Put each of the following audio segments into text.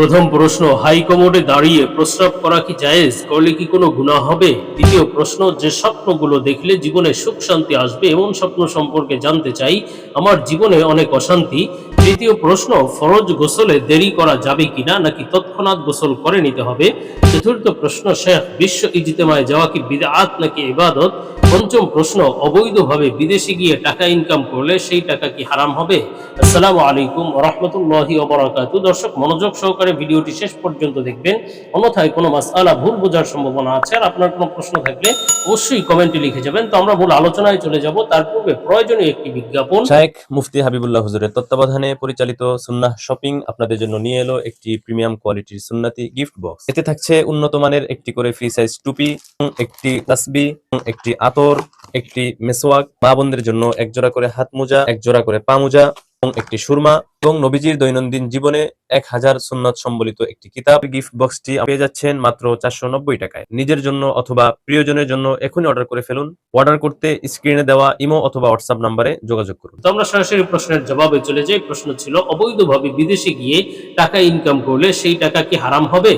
প্রথম প্রশ্ন হাই কমোডে দাঁড়িয়ে প্রস্রাব করা কি জায়েজ? করলে কি কোনো গুনাহ হবে? দ্বিতীয় প্রশ্ন, যে স্বপ্নগুলো দেখলে জীবনে সুখ শান্তি আসবে এমন স্বপ্ন সম্পর্কে জানতে চাই, আমার জীবনে অনেক অশান্তি। তৃতীয় প্রশ্ন, ফরজ গোসলে দেরি করা যাবে কিনা নাকি তৎক্ষণাৎ গোসল করে নিতে হবে? চতুর্থ প্রশ্ন, শেখ, বিশ্ব ইজতেমায় যাওয়া কি বিদআত নাকি ইবাদত? পঞ্চম প্রশ্ন, অবৈধভাবে বিদেশে গিয়ে টাকা ইনকাম করলে সেই টাকা কি হারাম হবে? আসসালামু আলাইকুম রহমতুল্লাহি ওবরাকাতু দর্শক, মনোযোগ সহকারে ভিডিওটি শেষ পর্যন্ত দেখবেন। অন্যথায় কোনো মাসআলা ভুল বোঝার সম্ভাবনা আছে। আর আপনার কোনো প্রশ্ন থাকলে অবশ্যই কমেন্টে লিখে যাবেন। তো আমরা মূল আলোচনায় চলে যাব। তার পূর্বে প্রয়োজনীয় একটি বিজ্ঞাপন। শায়েখ মুফতি হাবিবুল্লাহ হুজুরের তত্ত্বাবধানে পরিচালিত সুন্নাহ শপিং আপনাদের জন্য নিয়ে এলো একটি প্রিমিয়াম কোয়ালিটির সুন্নাতি গিফট বক্স। এতে থাকছে উন্নত মানের একটি করে ফ্রি সাইজ টুপি, একটি তাসবি, একটি আতর, একটি মেসোয়াক মা বোনদের জন্য এক জোড়া করে হাত মোজা এক জোড়া করে পা মোজা এবং একটি সুরমা এবং নবীজির দৈনন্দিন জীবনে এক হাজার সুন্নত সম্বলিত একটি কিতাব। গিফট বক্সটি পেয়ে যাচ্ছেন মাত্র চারশো নব্বই টাকায়। নিজের জন্য অথবা প্রিয়জনের জন্য এখনই অর্ডার করে ফেলুন। অর্ডার করতে স্ক্রিনে দেওয়া ইমো অথবা হোয়াটসঅ্যাপ নাম্বারে যোগাযোগ করুন। তো আমরা সরাসরি প্রশ্নের জবাবে চলে যাই। প্রশ্ন ছিল, অবৈধভাবে বিদেশে গিয়ে টাকা ইনকাম করলে সেই টাকা কি হারাম হবে?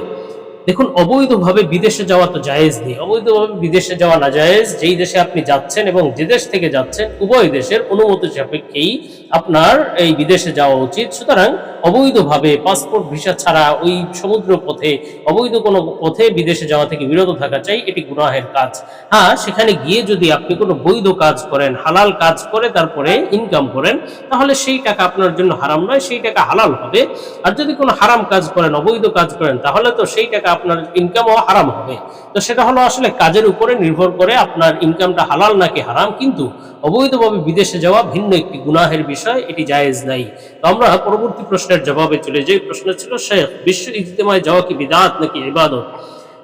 দেখুন, অবৈধভাবে বিদেশে যাওয়া তো জায়েজ নেই। অবৈধভাবে বিদেশে যাওয়া না জায়েজ যেই দেশে আপনি যাচ্ছেন এবং যে দেশ থেকে যাচ্ছেন, উভয় দেশের অনুমতি সাপেক্ষেই আপনার এই বিদেশে যাওয়া উচিত। সুতরাং অবৈধভাবে পাসপোর্ট, ভিসা ছাড়া ওই সমুদ্র পথে, অবৈধ কোনো পথে বিদেশে যাওয়া থেকে বিরত থাকা চাই, এটি গুনাহের কাজ। হ্যাঁ সেখানে গিয়ে যদি আপনি কোনো বৈধ কাজ করেন, হালাল কাজ করে, তারপরে ইনকাম করেন, তাহলে সেই টাকা আপনার জন্য হারাম নয়, সেই টাকা হালাল হবে। আর যদি কোনো হারাম কাজ করেন, অবৈধ কাজ করেন, তাহলে তো সেই টাকা আপনার ইনকামও হারাম হবে। তো সেটা হলো আসলে কাজের উপরে নির্ভর করে আপনার ইনকামটা হালাল নাকি হারাম, কিন্তু অবৈধভাবে বিদেশে যাওয়া ভিন্ন একটি গুনাহের বিষয়, এটি জায়েজ নাই। তো আমরা পরবর্তী প্রশ্নের জবাবে চলে যাই। প্রশ্ন ছিল, শেখ, বিশ্ব ইজতেমায় যাওয়া কি বিদাত নাকি ইবাদত?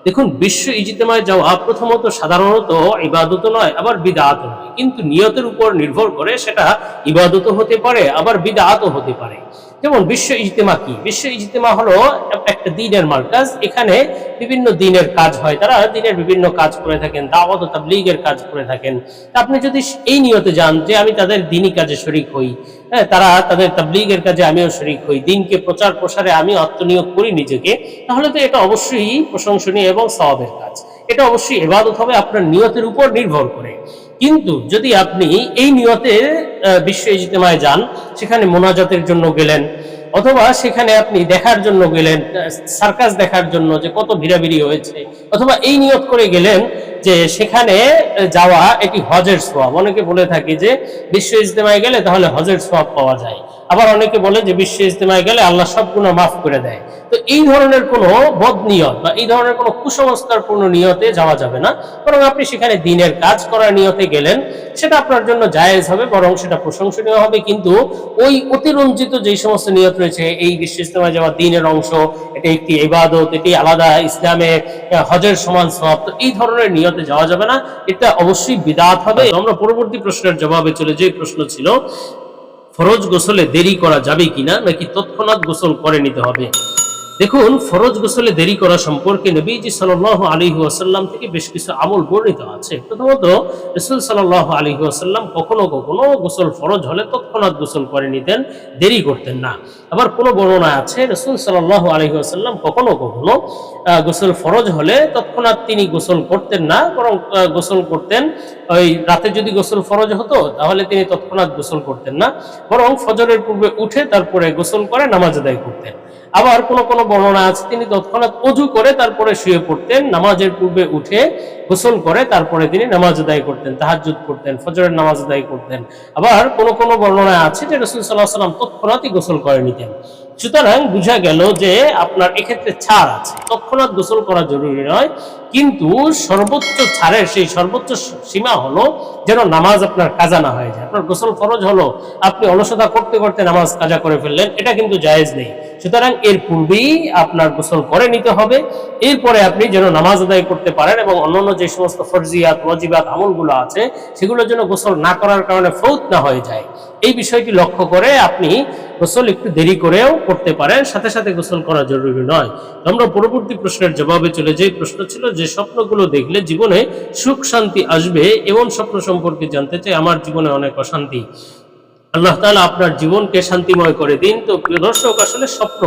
দেখুন, বিশ্ব ইজতেমায় যাওয়া প্রথমত সাধারণত ইবাদত নয়, আবার বিদাত নয়। কিন্তু নিয়তের উপর নির্ভর করে সেটা ইবাদত হতে পারে, আবার বিদাতও হতে পারে। যেমন বিশ্ব ইজতেমা কি? বিশ্ব ইজতেমা হলো একটা দিনের মার্কাজ, এখানে বিভিন্ন দিনের কাজ হয়। তারা দিনের বিভিন্ন কাজ করে থাকেন, দাওয়াত ও তাবলীগের কাজ করে থাকেন। আপনি যদি এই নিয়তে যান যে আমি তাদের দিনই কাজে শরিক হই হ্যাঁ তারা তাদের তাবলিগের কাজে আমিও শরিক হই, দিনকে প্রচার প্রসারে আমি আত্মনিয়োগ করি নিজেকে, তাহলে তো এটা অবশ্যই প্রশংসনীয় এবং সওয়াবের কাজ। এটা অবশ্যই এবাদত হবে আপনার নিয়তের উপর নির্ভর করে। কিন্তু যদি আপনি এই নিয়তে বিশ্ব ইজতেমায় যান, সেখানে মোনাজাতের জন্য গেলেন, অথবা সেখানে আপনি দেখার জন্য গেলেন সার্কাস দেখার জন্য যে কত ভিড়াভিড়ি হয়েছে, অথবা এই নিয়ত করে গেলেন যে সেখানে যাওয়া এটি হজের সোয়াব অনেকে বলে থাকি যে বিশ্ব ইজতেমায় গেলে তাহলে হজের সোয়াব পাওয়া যায়। আবার অনেকে বলে যে বিশ্ব ইজতেমায় গেলে আল্লাহ সব গুণ মাফ করে দেয়। তো এই ধরনের কোনো বদ নিয়ত বা এই ধরনের কোনো কুসংস্কারপূর্ণ নিয়তে যাওয়া যাবে না। বরং আপনি সেখানে দিনের কাজ করার নিয়তে গেলেন সেটা আপনার জন্য জায়েজ হবে বরং সেটা প্রশংসনীয় হবে। কিন্তু ওই অতিরঞ্জিত যেই সমস্ত নিয়ত রয়েছে এই বিশ্ব ইজতেমায় যাওয়া দিনের অংশ এটি একটি ইবাদত এটি আলাদা ইসলামে আহ, হজের সমান সব তো এই ধরনের নিয়তে যাওয়া যাবে না। এটা অবশ্যই বিদাত হবে। আমরা পরবর্তী প্রশ্নের জবাবে চলে যে প্রশ্ন ছিল ফরজ গোসলে দেরি করা যাবে কিনা নাকি তৎক্ষণাৎ গোসল করে নিতে হবে? দেখুন, ফরজ গোসলে দেরি করা সম্পর্কে নবীজি সাল আলী ওয়াসাল্লাম থেকে বেশ কিছু আমল বর্ণিত আছে। প্রথমত, রসুল সাল আলী ওয়াসাল্লাম কখনো কখনো গোসল ফরজ হলে তৎক্ষণাৎ গোসল করে নিতেন, দেরি করতেন না। আবার কোনো বর্ণনা আছে, রসুল সাল আলী ওয়াসাল্লাম কখনো কখনো গোসল ফরজ হলে তৎক্ষণাৎ তিনি গোসল করতেন না, বরং গোসল করতেন, ওই রাতে যদি গোসল ফরজ হতো, তাহলে তিনি তৎক্ষণাৎ গোসল করতেন না, বরং ফজরের পূর্বে উঠে তারপরে গোসল করে নামাজ আদায় করতেন। আবার কোন কোন বর্ণনা আছে, তিনি তৎক্ষণাৎ অজু করে তারপরে শুয়ে পড়তেন, নামাজের পূর্বে উঠে গোসল করে তারপরে তিনি নামাজ আদায় করতেন তাহাজুদ করতেন, ফজরের নামাজ আদায় করতেন। আবার কোনো কোনো বর্ণনা আছে যে রসুল সাল্লাহ সাল্লাম তৎক্ষণাৎই গোসল করে নিতেন। সুতরাং বুঝা গেল যে আপনার এক্ষেত্রে ছাড় আছে, তৎক্ষণাৎ গোসল করা জরুরি নয়। কিন্তু সর্বোচ্চ ছাড়ের সেই সর্বোচ্চ সীমা হলো যেন নামাজ আপনার কাজা না হয়ে যায়। আপনার গোসল ফরজ হলো, আপনি অলসতা করতে করতে নামাজ কাজা করে ফেললেন, এটা কিন্তু জায়েজ নেই। সুতরাং এর পূর্বেই আপনার গোসল করে নিতে হবে, এরপরে আপনি যেন নামাজ আদায় করতে পারেন এবং অন্যান্য যে সমস্ত ফরজিয়াত, ওয়াজিবাত আমলগুলো আছে সেগুলোর জন্য গোসল না করার কারণে ফৌত না হয়ে যায়। এই বিষয়টি লক্ষ্য করে আপনি গোসল একটু দেরি করেও করতে পারেন, সাথে সাথে গোসল করা জরুরি নয়। আমরা পরবর্তী প্রশ্নের জবাবে চলে যাই। প্রশ্ন ছিল যে স্বপ্নগুলো দেখলে জীবনে সুখ শান্তি আসবে এমন স্বপ্ন সম্পর্কে জানতে চাই, আমার জীবনে অনেক অশান্তি। আল্লাহ তালা আপনার জীবনকে শান্তিময় করে দিন। তো প্রিয় দর্শক, আসলে স্বপ্ন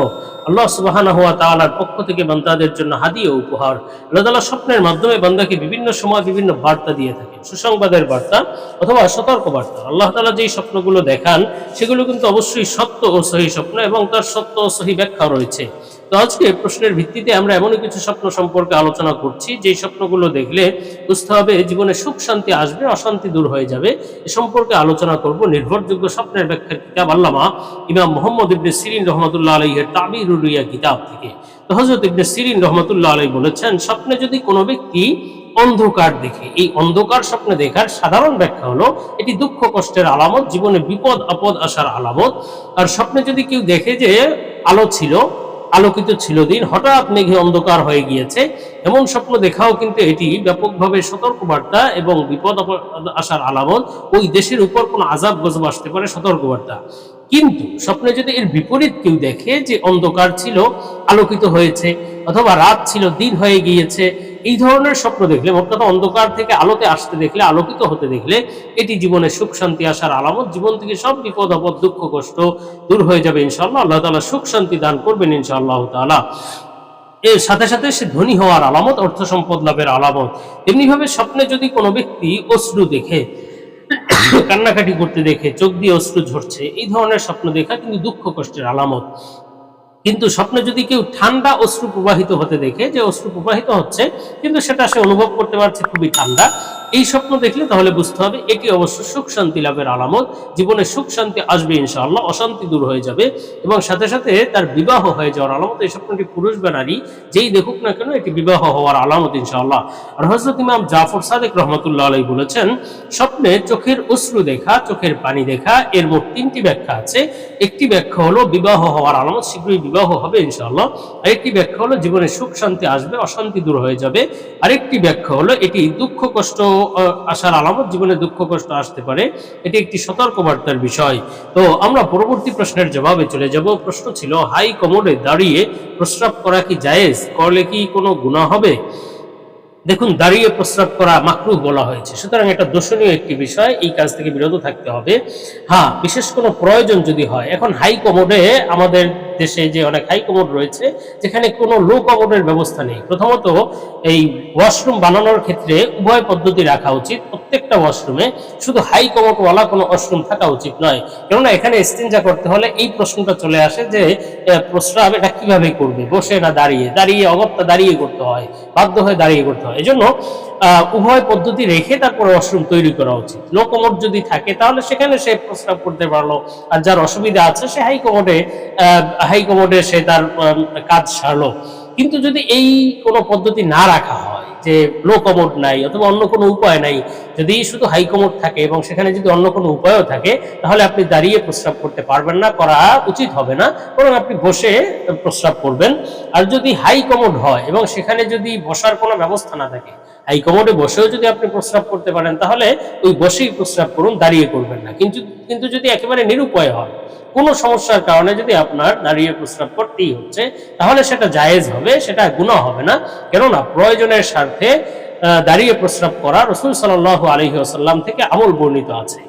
আল্লাহ সুবহানাহু ওয়া তাআলার পক্ষ থেকে বান্দাদের জন্য হাদিয়া উপহার। আল্লাহ তাআলা স্বপ্নের মাধ্যমে বান্দাকে বিভিন্ন সময় বিভিন্ন বার্তা দিয়ে থাকেন। সুসংবাদের বার্তা অথবা সতর্ক বার্তা আল্লাহ তালা যেই স্বপ্নগুলো দেখান, সেগুলো কিন্তু অবশ্যই সত্য ও সহি স্বপ্ন এবং তার সত্য ও সহি ব্যাখ্যা রয়েছে। তো আজকে প্রশ্নের ভিত্তিতে আমরা এমনই কিছু স্বপ্ন সম্পর্কে আলোচনা করছি। যে স্বপ্নগুলো দেখলে বুঝতে হবে জীবনে সুখ, শান্তি আসবে, অশান্তি দূর হয়ে যাবে। এ সম্পর্কে আলোচনা করব। নির্ভরযোগ্য স্বপ্নের ব্যাখ্যার কিতাব আল্লামা ইমাম মোহাম্মদ ইবনে সিরিন রহমতুল্লাহ আলাইহের তাবিরুর রিয়া কিতাব থেকে। তো হজরত ইবনে সিরিন রহমতুল্লাহ আলাই বলেছেন, স্বপ্নে যদি কোনো ব্যক্তি অন্ধকার দেখে, এই অন্ধকার স্বপ্নে দেখার সাধারণ ব্যাখ্যা হলো, এটি দুঃখ, কষ্টের আলামত, জীবনে বিপদ, আপদ আসার আলামত। আর স্বপ্নে যদি কেউ দেখে যে আলো ছিল আলোকিত ছিল দিন হঠাৎ মেঘে অন্ধকার হয়ে গিয়েছে। এমন স্বপ্ন দেখাও কিন্তু এটি ব্যাপকভাবে সতর্কবার্তা এবং বিপদ আসার আলামন ওই দেশের উপর কোনো আজাব গজব আসতে পারে, সতর্কবার্তা। কিন্তু স্বপ্নে যদি এর বিপরীত কেউ দেখে যে অন্ধকার ছিল, আলোকিত হয়েছে, অথবা রাত ছিল, দিন হয়ে গিয়েছে এই ধরনের স্বপ্ন দেখলে কথা অন্ধকার থেকে আলোতে আসতে দেখলে, আলোকিত হতে দেখলে, এটি জীবনে সুখ, শান্তি আসার আলামত। জীবন থেকে সব বিপদ, আপদ, দুঃখ, কষ্ট দূর হয়ে যাবে ইনশাল্লাহ আল্লাহ তাআলা সুখ, শান্তি দান করবেন ইনশাআল্লাহ তাআলা। এর সাথে সাথে সে ধনী হওয়ার আলামত, অর্থ সম্পদ লাভের আলামত। এমনিভাবে স্বপ্নে যদি কোনো ব্যক্তি অশ্রু দেখে, কান্নাকাটি করতে দেখে, চোখ দিয়ে অশ্রু ঝরছে, এই ধরনের স্বপ্ন দেখা কিন্তু দুঃখ, কষ্টের আলামত। কিন্তু স্বপ্নে যদি কেউ ঠান্ডা অশ্রু প্রবাহিত হতে দেখে, যে অশ্রু প্রবাহিত হচ্ছে, কিন্তু সেটা সে অনুভব করতে পারছে খুবই ঠান্ডা এই স্বপ্ন দেখলে তাহলে বুঝতে হবে এটি অবশ্য সুখ শান্তি লাভের আলামত। জীবনে সুখ শান্তি আসবে ইনশাআল্লাহ, অশান্তি দূর হয়ে যাবে এবং সাথে সাথে তার বিবাহ হয়ে যাওয়ার আলামত। এই স্বপ্নটি পুরুষ বা নারী, যেই দেখুক না কেন এটি বিবাহ হওয়ার আলামত ইনশাআল্লাহ। আর হজরত ইমাম জাফর সাদেক রহমতুল্লাহ আলাই বলেছেন, স্বপ্নে চোখের অশ্রু দেখা, চোখের পানি দেখা, এর মোট তিনটি ব্যাখ্যা আছে। একটি ব্যাখ্যা হলো বিবাহ হওয়ার আলামত, শীঘ্রই বিবাহ হবে ইনশাআল্লাহ। আরেকটি ব্যাখ্যা হলো জীবনে সুখ শান্তি আসবে, অশান্তি দূর হয়ে যাবে। আরেকটি ব্যাখ্যা হলো এটি দুঃখ, কষ্ট আসার আলামত জীবনে দুঃখ, কষ্ট আসতে পারে, এটি একটি সতর্কবার্তার বিষয়। তো আমরা পরবর্তী প্রশ্নের জবাবে চলে যাব। প্রশ্ন ছিল, হাই কমোডে দাঁড়িয়ে প্রস্রাব করা কি জায়েজ? করলে কি কোনো গুণা হবে? দেখুন, দাঁড়িয়ে প্রস্রাব করা মাকরুহ বলা হয়েছে। সুতরাং এটা দর্শনীয় একটি বিষয়, এই কাজ থেকে বিরত থাকতে হবে। হ্যাঁ বিশেষ কোনো প্রয়োজন যদি হয়, এখন হাই কমোডে আমাদের দেশে যে অনেক হাই রয়েছে, যেখানে কোনো লো কমোডের ব্যবস্থা নেই। প্রথমত, এই ওয়াশরুম বানানোর ক্ষেত্রে উভয় পদ্ধতি রাখা উচিত। প্রত্যেকটা ওয়াশরুমে শুধু হাই কোনো ওয়াশরুম থাকা উচিত নয়। কেননা, এখানে এক্সচেঞ্জা করতে হলে এই প্রশ্নটা চলে আসে যে প্রস্রাব এটা কীভাবে করবে? বসে না দাঁড়িয়ে? দাঁড়িয়ে অগত্যা দাঁড়িয়ে করতে হয়, বাধ্য হয়ে দাঁড়িয়ে করতে হয়। এজন্য উভয় পদ্ধতি রেখে তারপর ওয়াশরুম তৈরি করা উচিত। লো কমোড যদি থাকে, তাহলে সেখানে সে প্রস্রাব করতে পারল। আর যার অসুবিধা আছে, সে হাই কমোডে সে তার কাজ সারলো। কিন্তু যদি এই কোনো পদ্ধতি না রাখা হয়, যে লো কমোড নাই অথবা অন্য কোনো উপায় নাই, যদি শুধু হাই থাকে এবং সেখানে যদি অন্য কোনো উপায়ও থাকে, তাহলে আপনি দাঁড়িয়ে প্রস্রাব করতে পারবেন না, করা উচিত হবে না, বরং আপনি বসে প্রস্রাব করবেন। আর যদি হাই হয় এবং সেখানে যদি বসার কোনো ব্যবস্থা না থাকে হাই কোমরে বসেও যদি আপনি প্রস্রাব করতে পারেন, তাহলে ওই বসেই প্রস্রাব করুন, দাঁড়িয়ে করবেন না। কিন্তু কিন্তু যদি একেবারে নিরুপায় হয় কোনো সমস্যার কারণে যদি আপনার দাঁড়িয়ে প্রস্রাব করতেই হচ্ছে, তাহলে সেটা জায়েজ হবে, সেটা গুণা হবে না। কেননা প্রয়োজনের স্বার্থে দাঁড়িয়ে প্রস্রাব করা রসুল সাল আলহি আসাল্লাম থেকে আমল বর্ণিত আছে।